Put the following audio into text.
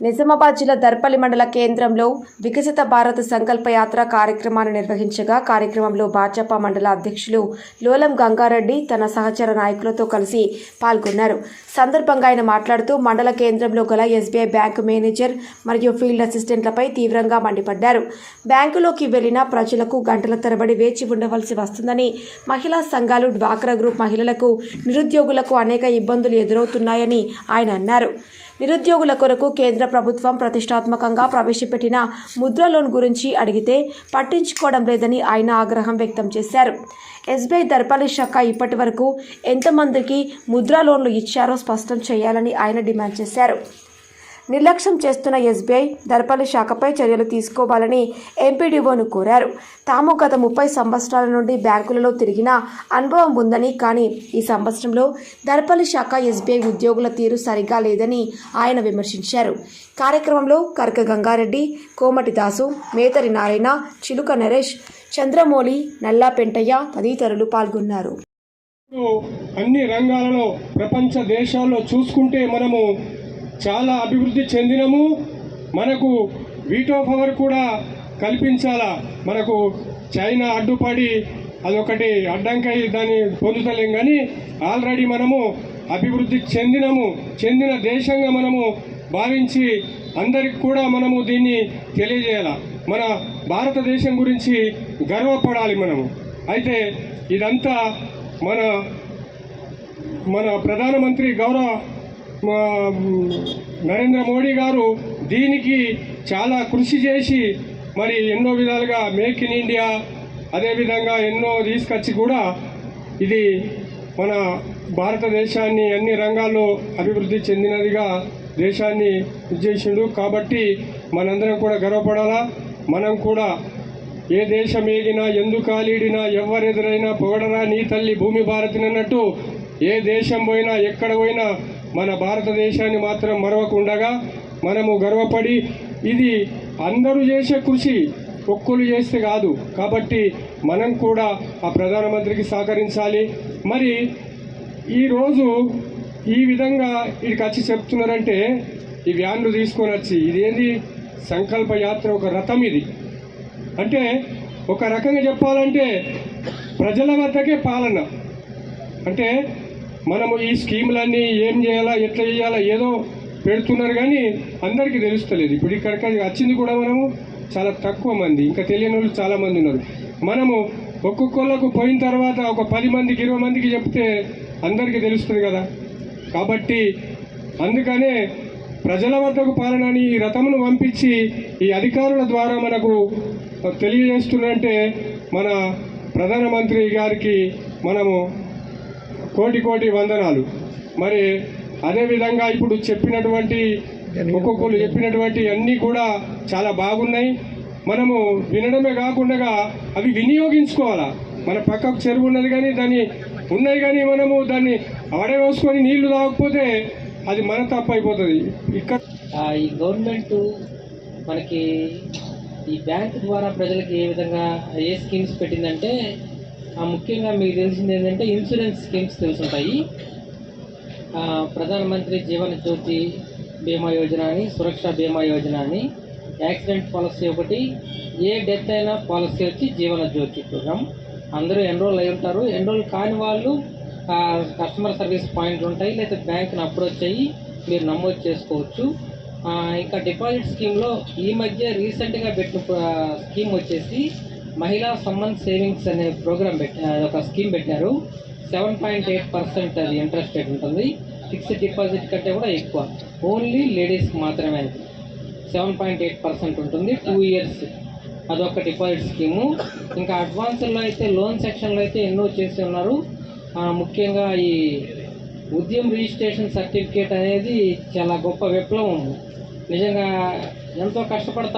నిజామాబాద్ జిల్లా దర్పల్లి మండల కేంద్రంలో వికసిత భారత్ సంకల్ప యాత్ర కార్యక్రమాన్ని నిర్వహించగా కార్యక్రమంలో భాజపా మండల అధ్యక్షులు లోలం గంగారెడ్డి తన సహచర నాయకులతో కలిసి పాల్గొన్నారు. సందర్భంగా ఆయన మాట్లాడుతూ మండల కేంద్రంలో గల ఎస్బీఐ బ్యాంకు మేనేజర్ మరియు ఫీల్డ్ అసిస్టెంట్లపై తీవ్రంగా మండిపడ్డారు. బ్యాంకులోకి వెళ్ళిన ప్రజలకు గంటల తరబడి వేచి ఉండవలసి వస్తుందని మహిళా సంఘాలు డ్వాక్రా గ్రూప్ మహిళలకు నిరుద్యోగులకు అనేక ఇబ్బందులు ఎదురవుతున్నాయని ఆయన అన్నారు. నిరుద్యోగుల కొరకు కేంద్ర ప్రభుత్వం ప్రతిష్టాత్మకంగా ప్రవేశపెట్టిన ముద్ర లోన్ గురించి అడిగితే పట్టించుకోవడం లేదని ఆయన ఆగ్రహం వ్యక్తం చేశారు. ఎస్బీఐ దర్పాలి శాఖ ఇప్పటి వరకు ఎంతమందికి ముద్రా లోన్లు ఇచ్చారో స్పష్టం చేయాలని ఆయన డిమాండ్ చేశారు. నిర్లక్ష్యం చేస్తున్న ఎస్బీఐ ధరపల్లి శాఖపై చర్యలు తీసుకోవాలని ఎంపీడీఓను కోరారు. తాము గత ముప్పై సంవత్సరాల నుండి బ్యాంకులలో తిరిగిన అనుభవం ఉందని కానీ ఈ సంవత్సరంలో ధరపల్లి శాఖ ఎస్బీఐ ఉద్యోగుల తీరు సరిగా లేదని ఆయన విమర్శించారు. కార్యక్రమంలో కరక గంగారెడ్డి కోమటి దాసు మేతరి నారాయణ చిలుక నరేష్ చంద్రమౌళి నల్లా పెంటయ్య తదితరులు పాల్గొన్నారు. అన్ని రంగాలలో ప్రపంచ దేశాల్లో చూసుకుంటే మనము చాలా అభివృద్ధి చెందినము. మనకు వీటో పవర్ కూడా కల్పించాలా? మనకు చైనా అడ్డుపడి అదొకటి అడ్డంకై దాన్ని పొందుతలేం కానీ ఆల్రెడీ మనము అభివృద్ధి చెందినము చెందిన దేశంగా మనము భావించి అందరికి కూడా మనము దీన్ని తెలియజేయాల? మన భారతదేశం గురించి గర్వపడాలి మనము. అయితే ఇదంతా మన మన ప్రధానమంత్రి గౌరవ నరేంద్ర మోడీ గారు దీనికి చాలా కృషి చేసి మరి ఎన్నో విధాలుగా మేక్ ఇన్ ఇండియా అదేవిధంగా ఎన్నో తీసుకొచ్చి కూడా ఇది మన భారతదేశాన్ని అన్ని రంగాల్లో అభివృద్ధి చెందినదిగా దేశాన్ని చేసిండు కాబట్టి మనందరం కూడా గర్వపడాలా. మనం కూడా ఏ దేశం ఏగినా ఎందుకు కాలీడినా ఎవరెదురైనా పొగడరా నీ తల్లి భూమి భారతినన్నట్టు ఏ దేశం పోయినా ఎక్కడ పోయినా మన భారతదేశాన్ని మాత్రం మరవకుండగా మనము గర్వపడి ఇది అందరూ చేసే కృషి ఒక్కరు చేస్తే కాదు. కాబట్టి మనం కూడా ఆ ప్రధానమంత్రికి సహకరించాలి. మరి ఈరోజు ఈ విధంగా ఇక్కడికి వచ్చి చెప్తున్నారంటే ఈ వ్యాన్లు తీసుకొని వచ్చి ఇదేంది? సంకల్ప యాత్ర ఒక రథం ఇది. అంటే ఒక రకంగా చెప్పాలంటే ప్రజల వద్దకే పాలన. అంటే మనము ఈ స్కీములన్నీ ఏం చేయాలా ఎట్లా చేయాలా ఏదో పెడుతున్నారు కానీ అందరికీ తెలుస్తలేదు. ఇప్పుడు ఇక్కడికి వచ్చింది కూడా మనము చాలా తక్కువ మంది ఇంకా తెలియని వాళ్ళు చాలామంది ఉన్నారు. మనము ఒక్కొక్కళ్ళకు పోయిన తర్వాత ఒక పది మందికి ఇరవై మందికి చెప్తే అందరికీ తెలుస్తుంది కదా. కాబట్టి అందుకనే ప్రజల వద్దకు పాలనని ఈ రథమును పంపించి ఈ అధికారుల ద్వారా మనకు తెలియజేస్తున్నంటే మన ప్రధానమంత్రి గారికి మనము కోటి కోటి వందనాలు. మరి అదేవిధంగా ఇప్పుడు చెప్పినటువంటి ఒక్కొక్కరు చెప్పినటువంటి అన్నీ కూడా చాలా బాగున్నాయి. మనము వినడమే కాకుండా అవి వినియోగించుకోవాలా? మన పక్కకు చెరువు ఉన్నది కానీ దాన్ని ఉన్నాయి కానీ మనము దాన్ని ఆడే వేసుకొని నీళ్ళు తాగకపోతే అది మన తప్పు అయిపోతుంది. ఇక్కడ ఆ, ఈ గవర్నమెంట్ మనకి ఈ బ్యాంక్ ద్వారా ప్రజలకి ఏ విధంగా ఏ స్కీమ్స్ పెట్టిందంటే ముఖ్యంగా మీకు తెలిసింది ఏంటంటే ఇన్సూరెన్స్ స్కీమ్స్ తెలుసుంటాయి. ప్రధానమంత్రి జీవన జ్యోతి బీమా యోజన అని సురక్ష బీమా యోజన అని యాక్సిడెంట్ పాలసీ ఒకటి ఏ డెత్ అయినా పాలసీ వచ్చి జీవన జ్యోతి ప్రోగ్రామ్ అందరూ ఎన్రోల్ అయి ఉంటారు. ఎన్రోల్ కాని వాళ్ళు కస్టమర్ సర్వీస్ పాయింట్లు ఉంటాయి లేదా బ్యాంక్ని అప్రోచ్ అయ్యి మీరు నమోదు చేసుకోవచ్చు. ఇంకా డిపాజిట్ స్కీమ్లో ఈ మధ్య రీసెంట్గా పెట్టిన స్కీమ్ వచ్చేసి మహిళా సమ్మన్ సేవింగ్స్ అనే ప్రోగ్రామ్ పెట్టి ఒక స్కీమ్ పెట్టారు. సెవెన్ పాయింట్ ఎయిట్ పర్సెంట్ అది ఇంట్రెస్ట్ రేట్ ఉంటుంది. ఫిక్స్డ్ డిపాజిట్ కంటే కూడా ఎక్కువ. ఓన్లీ లేడీస్కి మాత్రమే. అది సెవెన్ పాయింట్ ఎయిట్ పర్సెంట్ ఉంటుంది. టూ ఇయర్స్ అదొక డిపాజిట్ స్కీము. ఇంకా అడ్వాన్స్లో అయితే లోన్ సెక్షన్లో అయితే ఎన్నో చేసి ఉన్నారు. ముఖ్యంగా ఈ ఉద్యమ రిజిస్ట్రేషన్ సర్టిఫికేట్ అనేది చాలా గొప్ప విప్లవం. నిజంగా ఎంతో కష్టపడతా